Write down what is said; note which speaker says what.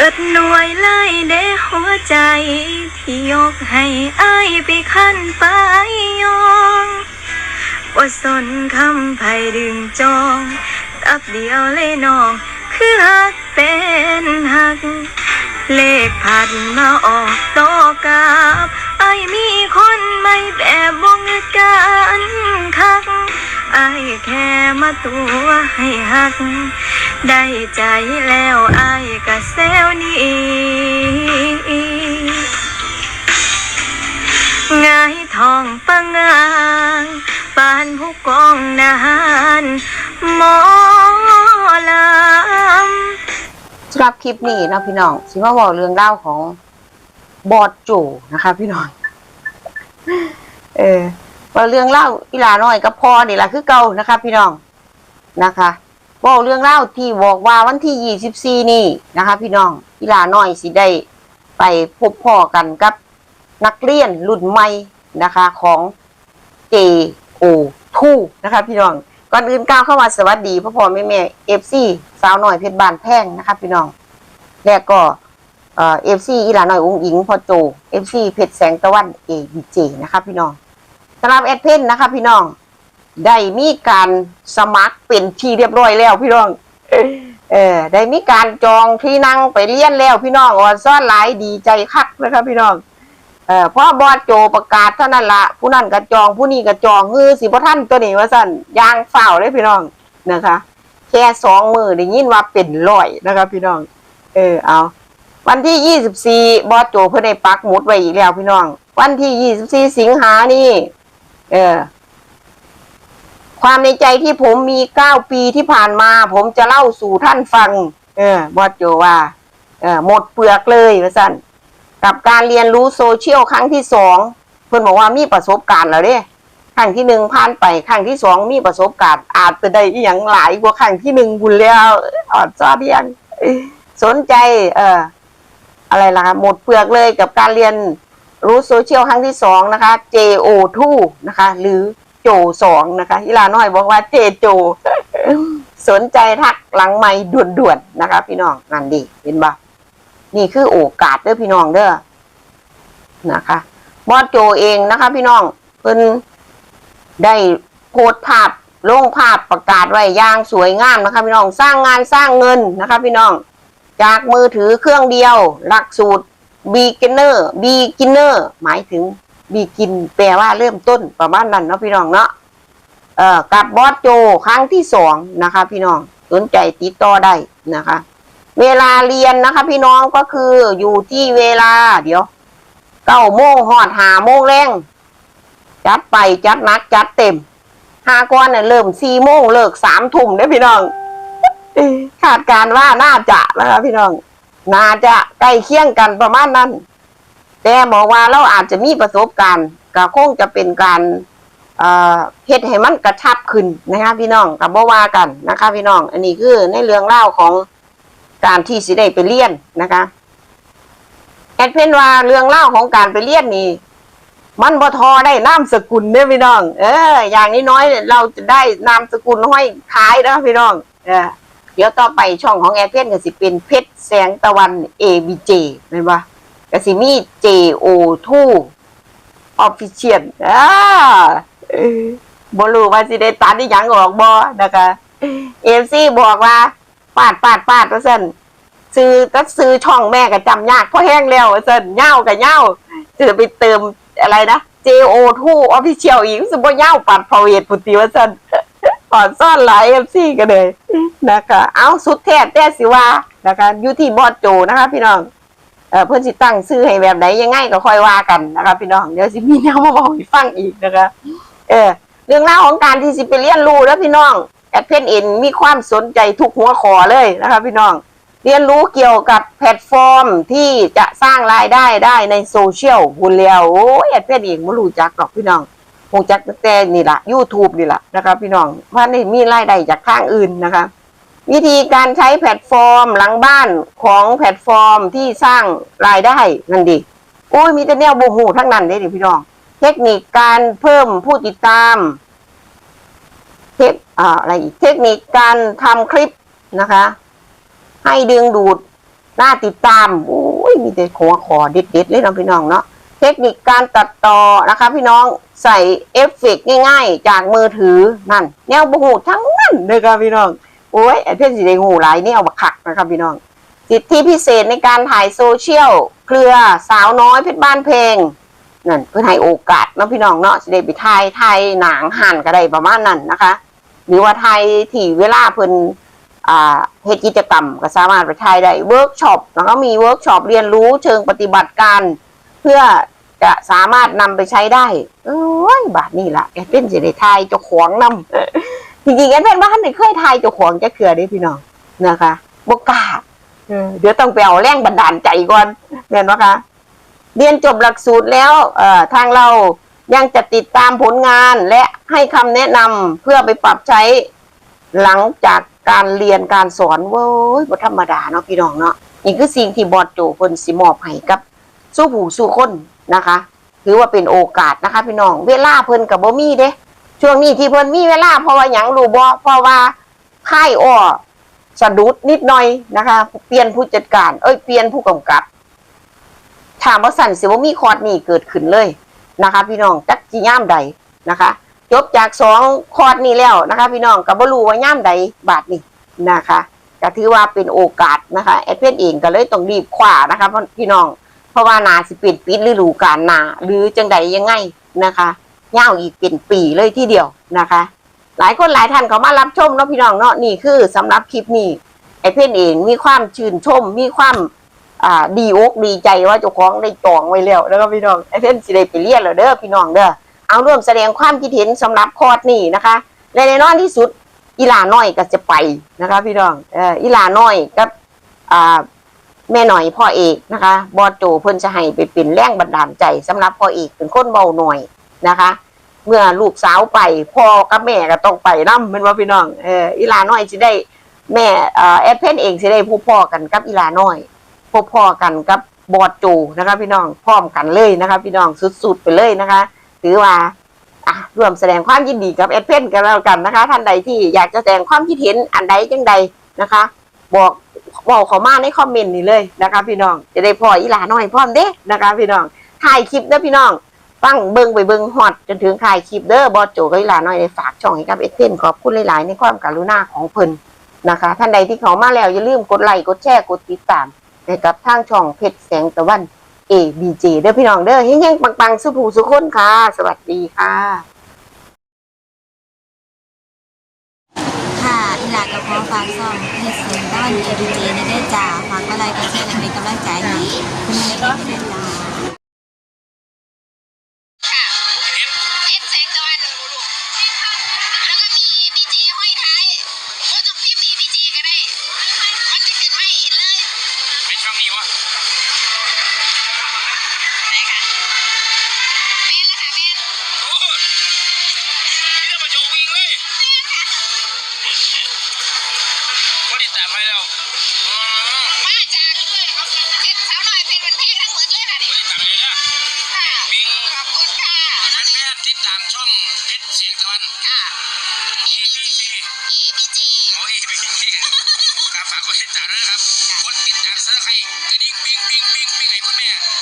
Speaker 1: เอิดหน่วยเลยเด้หัวใจ ที่ยกให้อ้ายไปขั้นไปยองว่าสนคำไผดึงจอง ตับเดียวเลยน้อง คือหักเป็นหัก เลขผัดมาออกตอกับไอายมีคนใหม่แบบวงการคักไอายแค่มาตัวให้หัก ได้ใจแล้วไอายก็เซ ลิปนี้นะ
Speaker 2: พี่น้องสิมาบอกเรื่องเล่าของบอดโจนะคะพี่น้อง เออว่าเรื่องเล่าอีลาน้อยกับพ่อนี่แหละคือเก่านะคะ พี่น้องนะคะบอกเรื่องเล่าที่บอกว่าวันที่ยี่สิบสี่นี่นะคะ พี่น้องอีลาน้อยสิได้ไปพบพ่อกันกับนักเรียนรุ่นใหม่นะคะของ JO2 นะคะ พี่น้องก่อนอื่นก้าวเข้ามาสวัสดีพ่อพ่อแม่แม่เอฟซีสาวหน่อยเพชรบานแพงนะครับพี่น้อง แล้วก็เอฟซีอีหลาหน่อยอุ้งอิงพ่อโจเอฟซีเพชรแสงตะวันเอบีเจนะครับพี่น้องสำหรับแอดเพนนะครับพี่น้องได้มีการสมัครเป็นที่เรียบร้อยแล้วพี่น้อง เออได้มีการจองที่นั่งไปเรียนแล้วพี่น้องออนซ่อนหลายดีใจคักนะครับพี่น้องเออพ่อบอสโจประกาศเท่านั้นละผู้นั้นกระจองผู้นี้กระจองฮือสิบ่ท่านตัวนี้ว่าสั่นยางเฝ้าเลยพี่น้องนะคะ แค่สองมือได้ยินว่าเป็นร้อยนะคะพี่น้อง ออเอา วันที่ยี่สิบสี่บอสโจเพิ่นได้ปักหมุดไว้อีกแล้วพี่น้อง วันที่ยี่สิบสี่สิงหานี่ เออ ความในใจที่ผมมีเก้าปีที่ผ่านมา ผมจะเล่าสู่ท่านฟัง เออบอสโจว่า เออหมดเปลือกเลยว่าสั่นกับการเรียนรู้โซเชียลครั้งที่สองเพื่อนบอกว่ามีประสบการณ์แล้วเด้ครั้งที่หนึ่งผ่านไปครั้งที่สองมีประสบการณ์อาจจะได้อย่างหลายกว่าครั้งที่หนึ่งบุญแล้วออดซอดยัง สนใจ เอ่ออะไรล่ะคะหมดเปลือกเลยกับการเรียนรู้โซเชียลครั้งที่สองนะคะ JO2 นะคะ หรือโจสองนะคะอีลาน้อยบอกว่าเจโจ สนใจทักหลังไม่ด่วนๆนะคะ พี่น้องนั่นดีเห็นปะนี่คือโอกาสเด้อพี่น้องเด้อนะคะบอสโจเองนะคะ พี่น้องเพิ่นได้โพสต์ภาพลงภาพประกาศไว้อย่างสวยงามนะคะ พี่น้องสร้างงานสร้างเงินนะคะ พี่น้อง จากมือถือเครื่องเดียว หลักสูตร beginner beginner หมายถึง begin แปลว่าเริ่มต้นประมาณนั้นเนาะพี่น้องเนาะเอ่อกับบอสโจครั้งที่สองนะคะ พี่น้องสนใจติดต่อได้นะคะ เวลาเรียนนะคะ พี่น้องก็คืออยู่ที่เวลาเดี๋ยวเก้าโมงหอดหาโมงแรงจัดไปจัดนักจัดเต็มห้าก้อนเนี่ยเริ่มสี่โมงเลิกสามทุ่มเด้อพี่น้อง คาดการว่าน่าจะนะคะ พี่น้อง น่าจะใกล้เคียงกันประมาณนั้น แต่บอกว่าเราอาจจะมีประสบการณ์ก็คงจะเป็นการเฮ็ดให้มันกระชับขึ้นนะคะ พี่น้องกับบ่ว่ากันนะคะ พี่น้อง อันนี้คือในเรื่องเล่าของการที่สิได้ไปเรียนนะคะแอดเพนว่าเรื่องเล่าของการไปเรียนนี่มันบ่ทอได้นามสกุลเด้อพี่น้อง เออ อย่างนี้น้อยๆเราจะได้นามสกุลห้อยท้ายนะพี่น้อง เออ เดี๋ยวต่อไปช่องของแอดเพนก็สิเป็นเพชรแสงตะวัน ABJ เห็นปะก็สิมี JO2 Official อ่าบรูว่าสิได้ตัดที่ยังออกบ่นะคะ FC บอกว่าปาดปาดปาดว่าซั่นซื้อก็ซื้อช่องแม่ก็จำยากเพราะแห้งแล้วว่าซั่นเหย้ากับเหย้าจะไปเติมอะไรนะ JO2 Official อีกสึกว่าเหย้าปัดพาเวทปุติว่าซั่น ปอดซ่อนหลาย FC กันเลยนะคะ เอาสุดแท้แต่สิว่านะคะอยู่ที่บอสโจนะคะ พี่น้องเออเพื่อนสิตั้งซื้อให้แบบไหนยังไงก็ค่อยว่ากันนะคะ พี่น้องเดี๋ยวสิมีแนวมาบอกให้ฟังอีกนะคะ เออ เรื่องราวของการที่สิไปเรียนรู้แล้วพี่น้องแอดเพนเอ็นมีความสนใจทุกหัวข้อเลยนะคะ พี่น้องเรียนรู้เกี่ยวกับแพลตฟอร์มที่จะสร้างรายได้ได้ในโซเชียลบุญแล้วโอ้ยแอดเพนเองไม่รู้จักหรอกพี่น้อง รู้จักแต่นี่ละ YouTube นี่ละนะคะพี่น้องว่านี่มีรายได้จากทางอื่นนะคะ วิธีการใช้แพลตฟอร์มหลังบ้านของแพลตฟอร์มที่สร้างรายได้นั่นดิโอ้ยมีแต่แนวโบหูทั้งนั้นเลยดิพี่น้อง เทคนิคการเพิ่มผู้ติดตาม เทคอ่าอะไรอีกเทคนิคการทำคลิปนะคะ ให้ดึงดูดน่าติดตามโอ้ยมีแต่หัวขอเด็ดๆเลยเนาะพี่น้องเนาะ เทคนิคการตัดต่อนะคะ พี่น้องใส่เอฟเฟกต์ง่ายๆ จากมือถือนั่น แนวบูหูทั้งนั้นเลยครับพี่น้องโอ้ยไอเพื่อนสีแดงหูหลายนี่เอามาขักนะครับพี่น้อง สิทธิพิเศษในการถ่ายโซเชียลเครือสาวน้อยเพชรบ้านเพลงนั่นเพื่อให้โอกาสเนาะพี่น้องเนาะสิได้ไปถ่ายถ่ายหนังหันก็ได้ประมาณนั้นนะคะ หรือว่าถ่ายที่เวลาเพิ่นอ่าเฮ็ดกิจกรรมก็สามารถไปถ่ายได้เวิร์กช็อปแล้วก็มีเวิร์กช็อปเรียนรู้เชิงปฏิบัติการ เพื่อจะสามารถนำไปใช้ได้โอ้ยบาทนี่ละแอดเป็นสิได้ถ่ายเจ้าของนำจริงๆแอดเป็นบ้านไม่เคยถ่ายเจ้าของจะเคือได้พี่น้องนะคะบ่กล้าเดี๋ยวต้องไปเอาแรงบันดาลใจก่อนเรียนวะคะเรียนจบหลักสูตรแล้วเอ่อทางเรายังจะติดตามผลงานและให้คำแนะนำเพื่อไปปรับใช้หลังจากการเรียนการสอนเว้ยบธรรมดาเนาะพี่น้องเนาะนี่คือสิ่งที่บอดโจเพิ่นสิมอบให้กับ สู้ผู้สู้คนนะคะ ถือว่าเป็นโอกาสนะคะ พี่น้องเวลาเพิ่นกับบ่มีเด้ช่วงนี้ที่เพิ่นมีเวลาเพราะว่าหยังรู้บ่เพราะว่าค่ายอ้อสะดุดนิดหน่อยนะคะ เปลี่ยนผู้จัดการ เอ้ยเปลี่ยนผู้กำกับถามว่าสั่นสิว่ามีคอร์ดนี่เกิดขึ้นเลยนะคะ พี่น้องจักจีย่ามใดนะคะจบจากสองคอร์ดนี้แล้วนะคะ พี่น้องกับบรู้ว่าย่ามใดบาทนี่นะคะก็ถือว่าเป็นโอกาสนะคะแอดเพนเองก็เลยต้องรีบคว้านะคะพี่น้อง ราะว่านาสิเป็นปิดฤดูกาลนาหรือจังใดยังไงนะคะย่าวอีกเป็นปีเลยที่เดียวนะคะ หลายคนหลายท่านเขามารับชมเนาะพี่น้องเนาะนี่คือสำหรับคลิปนี้ไอเพื่อนเองมีความชื่นชม มีความอ่าดีอกดีใจว่าเจ้าของได้จองไว้แล้วแล้วก็พี่น้องไอเพื่อนสิได้ไปเรียนแล้วเด้อพี่น้องเด้อเอาร่วมแสดงความคิดเห็นสำหรับคอร์สนี้นะคะและแน่นอนที่สุดอีลาน้อยก็จะไปนะคะ พี่น้องเอออีลาน้อยกับอ่า แม่หน่อยพ่อเอกนะคะบอสโจเพิ่นจะให้ไปเป็นแรงบันดาลใจสำหรับพ่อเอกเป็นคนเบาหน่อยนะคะ เมื่อลูกสาวไปพ่อกับแม่ก็ต้องไปนำแมันว่าพี่น้องเอออีลาน้อยสิได้แม่เอ่อแอดเพนเองสิได้พบพ่อกันกับอีลาน้อยพบพ่อกันกับบอดจูนะคะพี่น้องพร้อมกันเลยนะคะพี่น้องสุดๆไปเลยนะคะถือว่าอะร่วมแสดงความยินดีกับแอดเพนกันแล้วกันนะคะ ท่านใดที่อยากจะแสดงความคิดเห็นอันใดจังใดนะคะ บอกบอกเขามาในคอมเมนต์นี่เลยนะคะ พี่น้องจะได้พออีหลาน้อยพร้อมเด้นะคะ พี่น้องถ่ายคลิปนะพี่น้องฟังเบิงไปเบิงฮอดจนถึงถ่ายคลิปเด้อบอโจกับอีหลาน้อยได้ฝากช่องให้กับเอเทนขอบคุณหลายๆในความกรุณาของเพิ่นนะคะ ท่านใดที่เขามาแล้วอย่าลืมกดไลค์กดแชร์กดติดตามให้กับทางช่องเพชรแสงตะวัน ABJ เด้อพี่น้องเด้อเฮงๆปังๆสุภูสุขคนค่ะ สวัสดีค่ะ
Speaker 3: ค่ะอีหลากับพ่อฝางซ่องเฮ็ดเสียงตะวันเอดีเจในได้จ่าฝากอะไรก็แช่และเป็นกำลังใจให้คุณแม่ได้ด้จ่า
Speaker 4: นๆติดตามช่องเพชรเสียงตะวัน
Speaker 5: ค่ะ
Speaker 4: EBC
Speaker 5: EPG
Speaker 4: โอ้ย EBC ครับฝากกดติดตามด้วยนะครับกดติดตามเสื้อใครกระดิ่งปิ้งปิ้งปิ้งปิ้งให้คุณแม่ได้